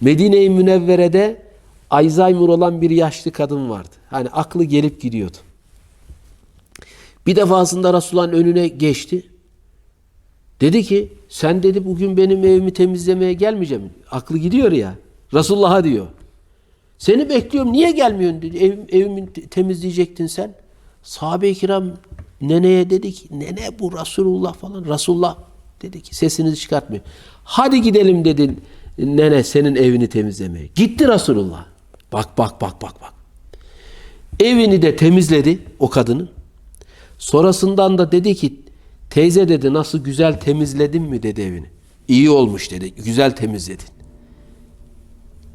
Medine-i Münevvere'de Alzheimer olan bir yaşlı kadın vardı. Hani aklı gelip gidiyordu. Bir defasında Resulullah'ın önüne geçti. Dedi ki sen dedi bugün benim evimi temizlemeye gelmeyeceğim. Aklı gidiyor ya. Resulullah'a diyor. Seni bekliyorum niye gelmiyorsun dedi. Ev, evimi te- temizleyecektin sen. Sahabe-i kiram neneye dedi ki nene bu Resulullah falan. Resulullah dedi ki sesinizi çıkartmıyor. Hadi gidelim dedi nene senin evini temizlemeye. Gitti Resulullah. Bak bak bak bak bak. Evini de temizledi o kadının. Sonrasından da dedi ki teyze dedi nasıl güzel temizledin mi dedi evini. İyi olmuş dedi. Güzel temizledin.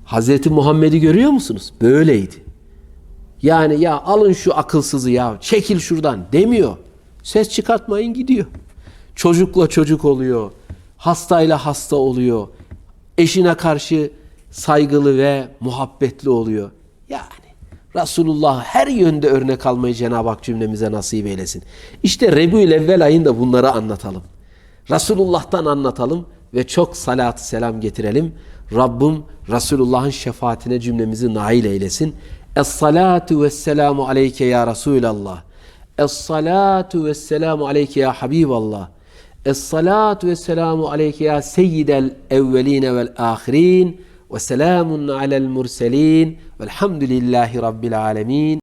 Hazreti Muhammed'i görüyor musunuz? Böyleydi. Yani ya alın şu akılsızı ya çekil şuradan demiyor. Ses çıkartmayın gidiyor. Çocukla çocuk oluyor. Hastayla hasta oluyor. Eşine karşı saygılı ve muhabbetli oluyor. Yani Resulullah her yönde örnek almayı Cenab-ı Hak cümlemize nasip eylesin. İşte Rebül evvel ayında bunları anlatalım. Resulullah'tan anlatalım ve çok salat selam getirelim. Rabbim Resulullah'ın şefaatine cümlemizi nail eylesin. Es-salatu vesselamu aleyke ya Resulallah. Es-salatu vesselamu aleyke ya Habiballah. الصلاة والسلام عليك يا سيد الأولين والآخرين وسلام على المرسلين والحمد لله رب العالمين.